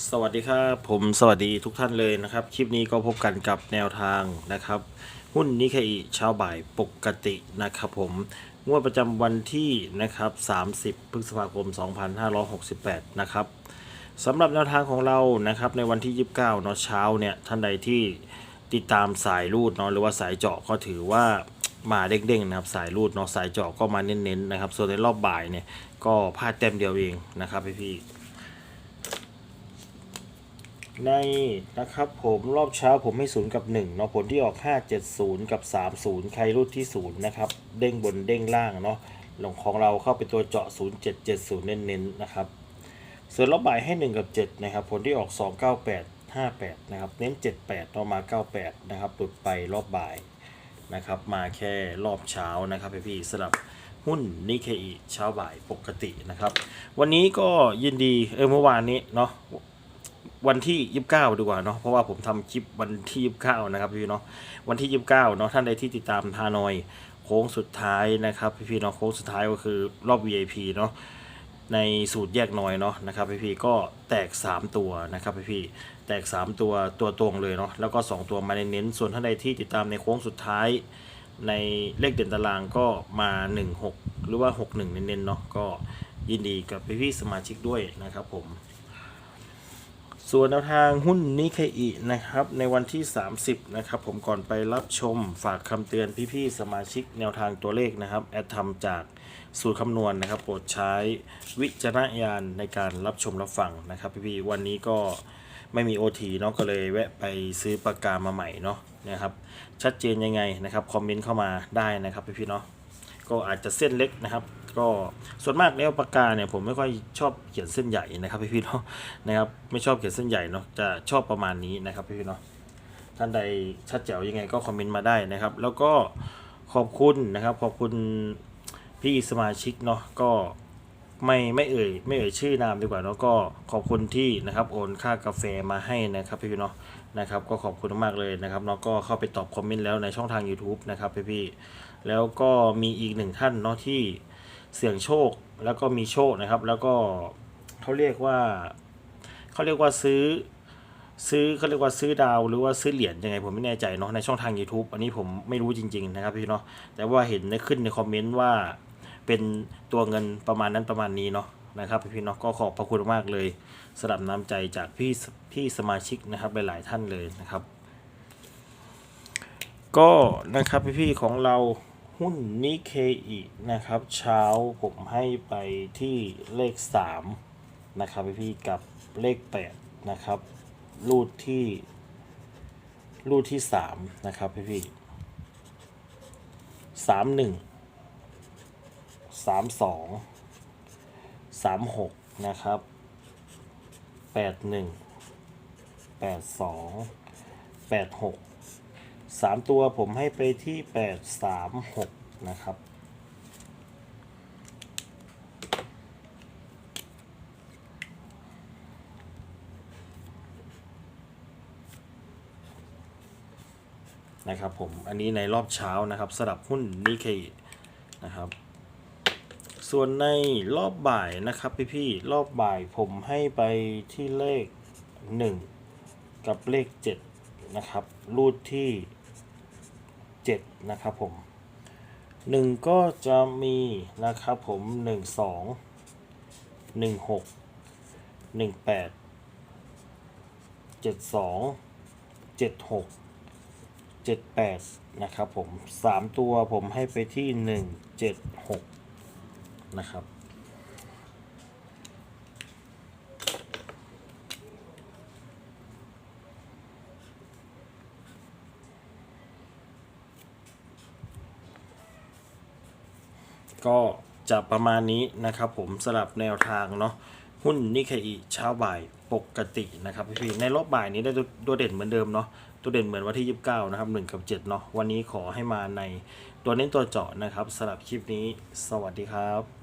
สวัสดีครับผมสวัสดีทุกท่านเลยนะครับ คลิปนี้ก็พบกันกับแนวทางนะครับ หุ้นนิเคอิเช้าบ่ายปกตินะครับผมงวดประจำวันที่นะครับ 30 พฤษภาคม 2568 นะครับสำหรับแนวทางของเรานะครับในวันที่ 29เนาะเช้าเนี่ยท่านใดที่ติดตามสายรูดเนาะหรือว่าสายเจาะก็ถือว่ามาเด้งๆนะครับสายรูดเนาะสายเจาะก็มาเน้นๆนะครับ ส่วนในรอบบ่ายเนี่ยก็พลาดแต้มเดียวเองนะครับพี่ๆ ในนะครับผมรอบเช้าผมให้0กับ1เนาะผลที่ออก 570 กับ 30 ใครรูดที่0นะครับเด้งบนเด้งล่างเนาะลงของเราเข้าไปตัวเจาะ 0770 เน้นๆนะครับส่วนรอบบ่ายให้ 1 กับ 7 นะครับ ผลที่ออก 298 58 นะครับ เน้น 78เนาะมา 98 นะครับหลุดไปรอบบ่ายนะครับ มาแค่รอบเช้านะครับพี่ๆสำหรับหุ้นนิเคอีเช้าบ่ายปกตินะครับ วันนี้ก็ยินดีเออเมื่อวานนี้เนาะ วันที่ 29 ดีกว่าเนาะเพราะว่าผมทำคลิปวันที่ 29 นะครับพี่เนาะวันที่ 29 เนาะท่านใดที่ติดตามฮานอยโค้งสุดท้ายนะครับพี่พี่เนาะโค้งสุดท้ายก็คือรอบ VIP เนาะในสูตรแยกน้อยเนาะนะครับพี่พี่ก็แตก 3 ตัวนะครับพี่พี่แตก 3 ตัวตัวตรงเลยเนาะแล้วก็ 2 ตัวมาในเน้นส่วนท่านใดที่ติดตามในโค้งสุดท้าย ในเลขเด่นตารางก็มา 16 หรือว่า 61 เน้นๆเนาะก็ยินดีกับพี่ๆสมาชิกด้วยนะครับผม ส่วนแนวทางหุ้นนิเคอินะครับในวันที่ 30 นะครับ ผมก่อนไปรับชมฝากคำเตือนพี่ๆสมาชิกแนวทางตัวเลขนะครับ แอดทำจากสูตรคำนวณนะครับ โปรดใช้วิจารณญาณในการรับชมรับฟังนะครับ พี่ๆวันนี้ก็ไม่มี OT เนาะก็เลยแวะไปซื้อปากกามาใหม่เนาะนะครับ ชัดเจนยังไงนะครับ คอมเมนต์เข้ามาได้นะครับพี่ๆเนาะ ก็อาจจะเส้นเล็กนะครับ ก็ส่วนมากแล้วปากกาเนี่ยผมไม่ค่อยชอบเขียนเส้นใหญ่นะครับพี่พี่เนาะนะครับไม่ชอบเขียนเส้นใหญ่เนาะจะชอบประมาณนี้นะครับพี่พี่เนาะท่านใดชัดแจ๋วยังไงก็คอมเมนต์มาได้นะครับ แล้วก็ขอบคุณนะครับขอบคุณพี่สมาชิกเนาะก็ ไม่ไม่เอ่ยไม่เอ่ยชื่อนามดีกว่าเนาะก็ขอบคุณที่นะครับโอนค่ากาแฟมาให้นะครับพี่พี่เนาะนะครับก็ขอบคุณมากเลยนะครับเนาะก็เข้าไปตอบคอมเมนต์แล้วในช่องทาง YouTube นะครับพี่พี่แล้วก็มีอีกหนึ่งท่านเนาะที่เสี่ยงโชคแล้วก็มีโชคนะครับ แล้วก็เขาเรียกว่าเขาเรียกว่าซื้อซื้อเขาเรียกว่าซื้อดาวหรือว่าซื้อเหรียญยังไงผมไม่แน่ใจเนาะในช่องทาง YouTube อันนี้ผมไม่รู้จริง ๆ นะครับพี่เนาะแต่ว่าเห็นได้ขึ้นในคอมเมนต์ว่า เป็นตัวเงินประมาณนั้นประมาณนี้เนาะนะครับพี่เนาะก็ขอบพระคุณมากเลยสำหรับน้ำใจจากพี่พี่สมาชิกนะครับหลายๆท่านเลยนะครับ ก็นะครับพี่ๆของเราหุ้นนิเคอินะครับ เช้าผมให้ไปที่เลข 3 นะครับพี่ๆกับเลข 8 นะครับ รูดที่รูดที่ 3 นะครับพี่ๆสามหนึ่ง สามสองสามหกนะครับแปดหนึ่งแปดสองแปดหกสามตัวผมให้ไปที่แปดสามหกนะครับนะครับผม อันนี้ในรอบเช้านะครับสำหรับหุ้นนิเคนะครับ ส่วนในรอบบ่ายนะครับพี่ๆรอบบ่ายผมให้ไปที่เลข 1 กับเลข 7 นะครับ รูดที่ 7 นะครับผม 1 ก็จะมีนะครับผม 1 2 1 6 1 8 7 2 7 6 7 8 นะครับผม 3 ตัวผมให้ไปที่ 1 7 6 นะครับ ก็จะประมาณนี้นะครับผมสลับแนวทางเนาะหุ้นนิเคอิเช้าบ่ายปกตินะครับพี่ๆในรอบบ่ายนี้ได้ตัวตัวเด่นเหมือนเดิมเนาะตัวเด่นเหมือนวันที่ 29 นะครับ 1 กับ 7 เนาะวันนี้ขอให้มาในตัวเน้นตัวเจาะนะครับสำหรับคลิปนี้ สวัสดีครับ